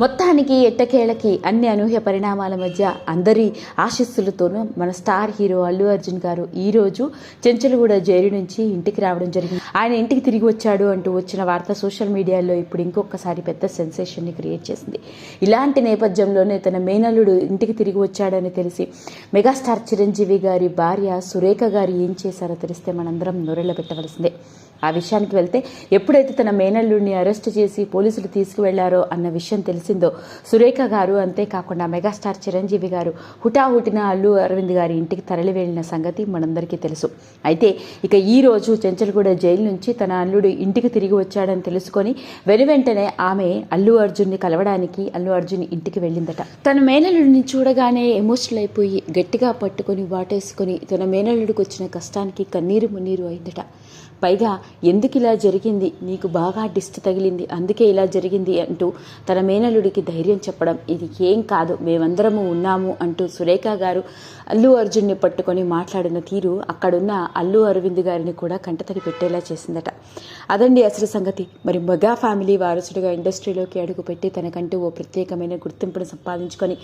మొత్తానికి ఎట్టకేళకి అన్ని అనూహ్య పరిణామాల మధ్య అందరి ఆశీస్సులతోనూ మన స్టార్ హీరో అల్లు అర్జున్ గారు ఈరోజు చెంచలగూడ జైలు నుంచి ఇంటికి రావడం జరిగింది. ఆయన ఇంటికి తిరిగి వచ్చాడు అంటూ వచ్చిన వార్త సోషల్ మీడియాలో ఇప్పుడు ఇంకొకసారి పెద్ద సెన్సేషన్ని క్రియేట్ చేసింది. ఇలాంటి నేపథ్యంలోనే తన మేనల్లుడు ఇంటికి తిరిగి వచ్చాడని తెలిసి మెగాస్టార్ చిరంజీవి గారి భార్య సురేఖ గారు ఏం చేశారో తెలిస్తే మనందరం నొరెళ్ళ పెట్టవలసిందే. ఆ విషయానికి వెళ్తే ఎప్పుడైతే తన మేనల్లుడిని అరెస్ట్ చేసి పోలీసులు తీసుకువెళ్ళారో అన్న విషయం తెలిసిందో సురేఖ గారు అంతేకాకుండా మెగాస్టార్ చిరంజీవి గారు హుటాహుటిన అల్లు అరవింద్ గారి ఇంటికి తరలి వెళ్ళిన సంగతి మనందరికీ తెలుసు. అయితే ఇక ఈ రోజు చెంచల్గూడ జైలు నుంచి తన అల్లుడు ఇంటికి తిరిగి వచ్చాడని తెలుసుకొని వెను వెంటనే ఆమె అల్లు అర్జున్ని కలవడానికి అల్లు అర్జున్ ఇంటికి వెళ్ళిందట. తన మేనల్లుడిని చూడగానే ఎమోషనల్ అయిపోయి గట్టిగా పట్టుకొని వాటేసుకొని తన మేనల్లుడికి వచ్చిన కష్టానికి కన్నీరు మున్నీరు అయిందట. పైగా ఎందుకు ఇలా జరిగింది? నీకు బాగా డిస్ట్ తగిలింది. అందుకే ఇలా జరిగింది అంటూ తన మేనలుడికి ధైర్యం చెప్పడం ఇది ఏం కాదు. మేమందరము ఉన్నాము అంటూ సురేఖ గారు అల్లు అర్జున్ని పట్టుకొని మాట్లాడిన తీరు అక్కడున్న అల్లు అరవింద్ గారిని కూడా కంటతడి పెట్టేలా చేసిందట. అదండి అసలు సంగతి. మరి మెగా ఫ్యామిలీ వారసుడిగా ఇండస్ట్రీలోకి అడుగుపెట్టి తనకంటూ ఓ ప్రత్యేకమైన గుర్తింపును సంపాదించుకొని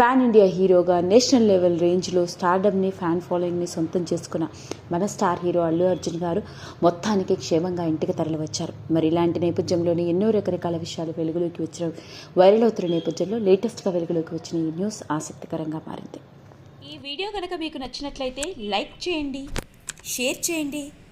పాన్ ఇండియా హీరోగా నేషనల్ లెవెల్ రేంజ్లో స్టార్డమ్ని ఫ్యాన్ ఫాలోయింగ్ని సొంతం చేసుకున్న మన స్టార్ హీరో అల్లు అర్జున్ గారు మొత్తానికి క్షేమంగా ఇంటికి తరలివచ్చారు. మరి ఇలాంటి నేపథ్యంలోనే ఎన్నో రకరకాల విషయాలు వెలుగులోకి వచ్చిన వైరల్ అవుతున్న నేపథ్యంలో లేటెస్ట్గా వెలుగులోకి వచ్చిన ఈ న్యూస్ ఆసక్తికరంగా మారింది. ఈ వీడియో కనుక మీకు నచ్చినట్లయితే లైక్ చేయండి షేర్ చేయండి.